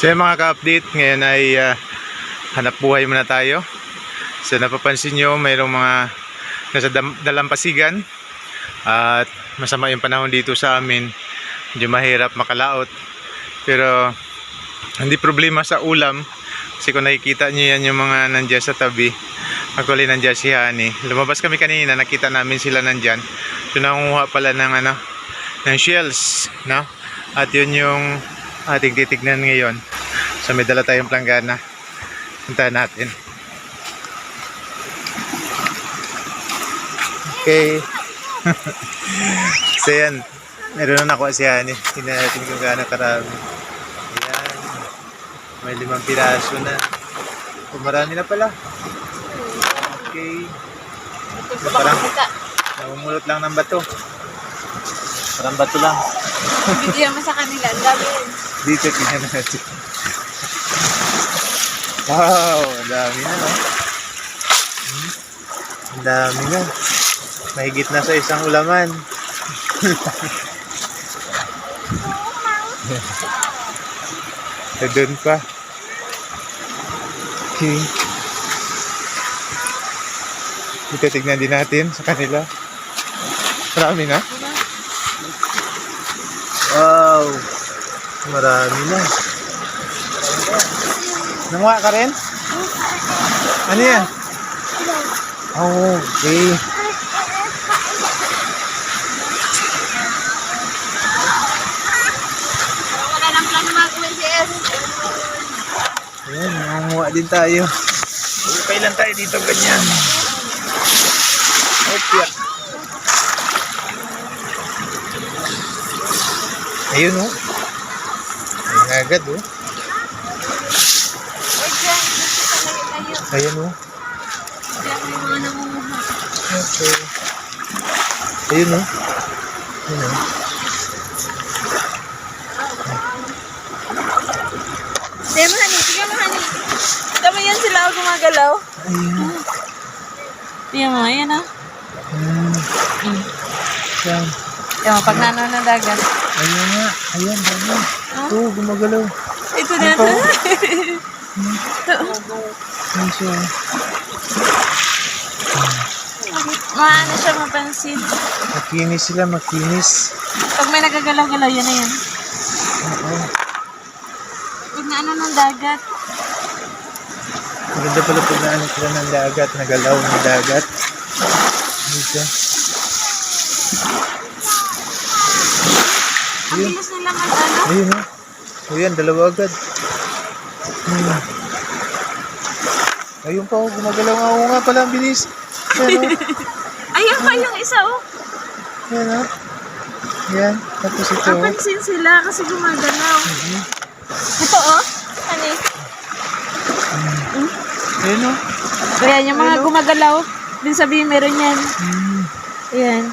So yun, mga ka-update, ngayon ay ah, hanap buhay muna tayo. So napapansin nyo, mayroong mga nasa dalampasigan at masama yung panahon dito sa amin. Medyo mahirap makalaot. Pero hindi problema sa ulam kasi kung nakikita nyo yan yung mga nandyan sa tabi actually nandyan si Hani lumabas kami kanina nakita namin sila nandyan so nangunguha pala ng ano ng shells no? at yun yung ating titignan ngayon so may dala tayong planggana puntahan natin okay so yan meron na nakuha si Hani tingnan natin kung gaano karami ayan may limang piraso na. Oh, marami na pala. Okay. Parang namumulot lang ng bato. Parang bato lang. Bigyan mo sa kanila. Ang dami yun. Dito tingnan natin. Wow, ang dami na, no? Hmm, Ang dami na. Mahigit na sa isang ulaman. Doon pa. Okay. Ito tignan din natin sa kanila. Marami na. Wow. Marami na. Nanguha ka rin? Ano yan? Oh, okay. Ayan, nangunguha din tayo. Okay lang tayo dito ganyan. Okay. Ayun oh. Ayun agad oh. Wait dyan. Layo. Ayun oh. Okay. Ayun oh. Ayun oh. Tignan mo, honey. Tignan mo, honey. Tignan mo yan sila ako gumagalaw. Ayun. Tignan mo, ayan ah. Hmm. Yan. Tignan mo, pag nanaw ng dagat. Ayun nga. Ayan, dami. Oo, gumagalaw. Ito na Ano ito. Ayun siya. Maano siya mapansin. Makinis sila, makinis. Pag may nagagalaw-galaw, yan na yan. Oo. Pag naano ng dagat. Maganda pala pag naano sila ng dagat, nagalaw ng dagat. Dito. Ang bilis nila mag-ano. Ayun o. Ayan, dalawa agad. Hmm. Ayun pa, oh, gumagalaw nga. Oo nga pala, ang bilis. Ayan o. Ayun pa yung isa oh. Ayan o. Ayan. Tapos ito oh. Napansin sila kasi gumagalaw. Mhm. Ito oh. Ano eh? Ayan o. Kaya yung mga gumagalaw, din sabihin meron yan. Hmm. Ayan.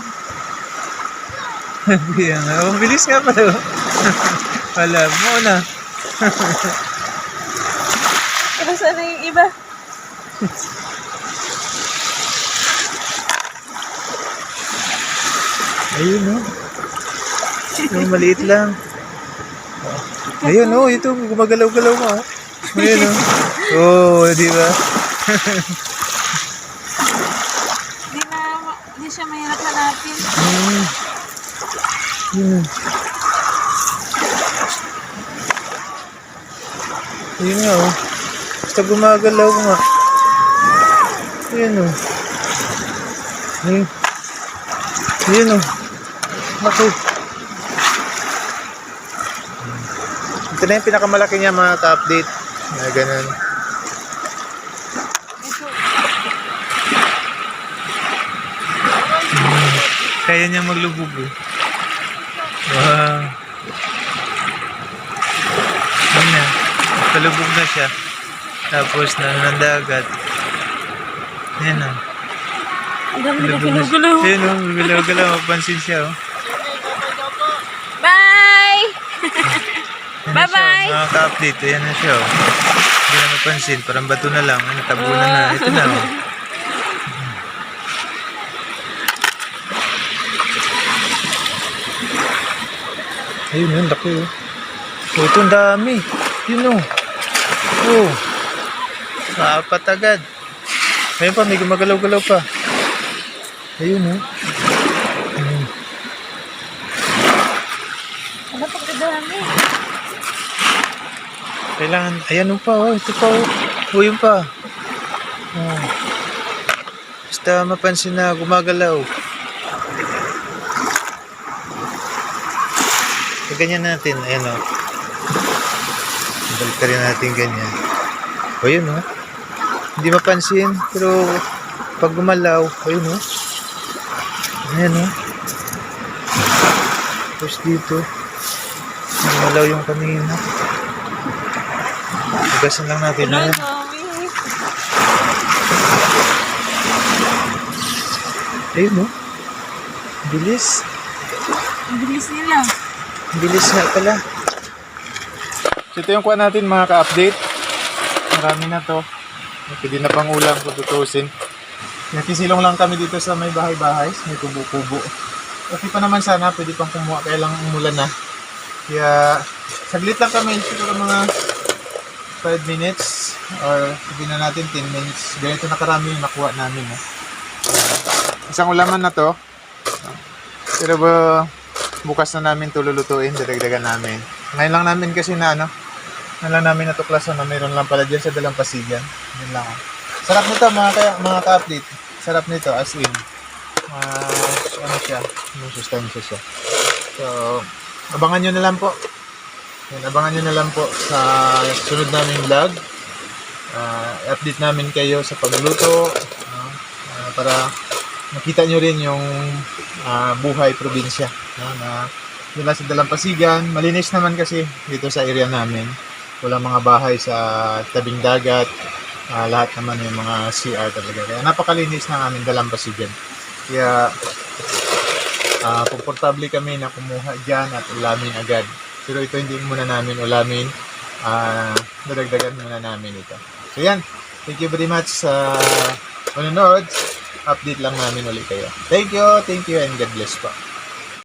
Ayan nga. Ang bilis nga pala o. Alam mo na. Pero sana yung iba? Ayun o. Yung maliit lang. Ayun o, ito gumagalaw-galaw mo. oh. Ayun o. Oo, oh, di ba? Di na, di siya mahirap hanapin. Hmm. Yun. Ayun nga oh. Basta gumagalaw nga. Ayun oh. Ayun. Ayun oh. Okay. Ito na yung pinakamalaki niya mga ka-update. Na ganun. Kaya niya maglubog eh. Wow. Ayun na. Palubog na siya. Tapos na ng dagat. Ayan na. Ang dami na na gumagalaw. Ayun o. Galaw-galaw. Mapansin siya oh. Bye! Ayan na Bye-bye. oh. Mga ka-update. Ayan na siya oh. Hindi na mapansin. Parang bato na lang. Ano, tabunan na. Ito na oh. Ayun yun, laki oh. Oh, ito ang dami. Yun o. Oh. Apat agad. Ayun pa, may gumagalaw-galaw pa. Ayun o. Ayun. Ano pa kadami? Kailangan, ayan o pa oh. Ito pa oh. Oh, yun pa. Oh. Basta mapansin na gumagalaw. So, ganyan natin. Ayan o. Balik ka rin natin ganyan. O yun o. Hindi mapansin. Pero pag gumalaw, ayun o. Ayan o. Tapos dito. Gumalaw yung kanina. Tugasan lang natin. Ayan. dami. Ayun o. Bilis. Ang bilis nila. Bilis nga pala. Ito yung kuha natin mga ka-update. Marami na to. Pwede na pang ulam kung tutusin. Nakisilong lang kami dito sa may bahay-bahay. May kubo-kubo. Okay pa naman sana. Pwede pang kumuha. Kaya lang umulan na. Kaya saglit lang kami. Siguro mga 5 minutes or sabihin na natin 10 minutes. Ganito na karami yung nakuha namin. Eh. Isang ulaman na to. Pero ba, bukas na namin ito lulutuin, dadagdagan namin. Ngayon lang namin kasi na ano, lang namin natuklasan na mayroon lang pala dyan sa Dalampasigan. Yun lang. Sarap nito mga kaya, mga ka-update. Sarap nito as in. ah, ano siya, may sustansya siya. So, abangan nyo na lang po. Yan, abangan nyo na lang po sa sunod naming vlog. Ah, update namin kayo sa pagluto. no? Ah, para makita nyo rin yung ah, buhay probinsya no, na mula sa Dalampasigan. Malinis naman kasi dito sa area namin. Walang mga bahay sa tabing dagat. Ah, lahat naman yung mga CR talaga. Kaya napakalinis ng aming Dalampasigan. Kaya ah, komportable kami na kumuha dyan at ulamin agad. Pero ito hindi muna namin ulamin. Ah, dadagdagan muna namin ito. So yan. Thank you very much sa panonood update lang namin ulit kayo. Thank you, thank you, and God bless po.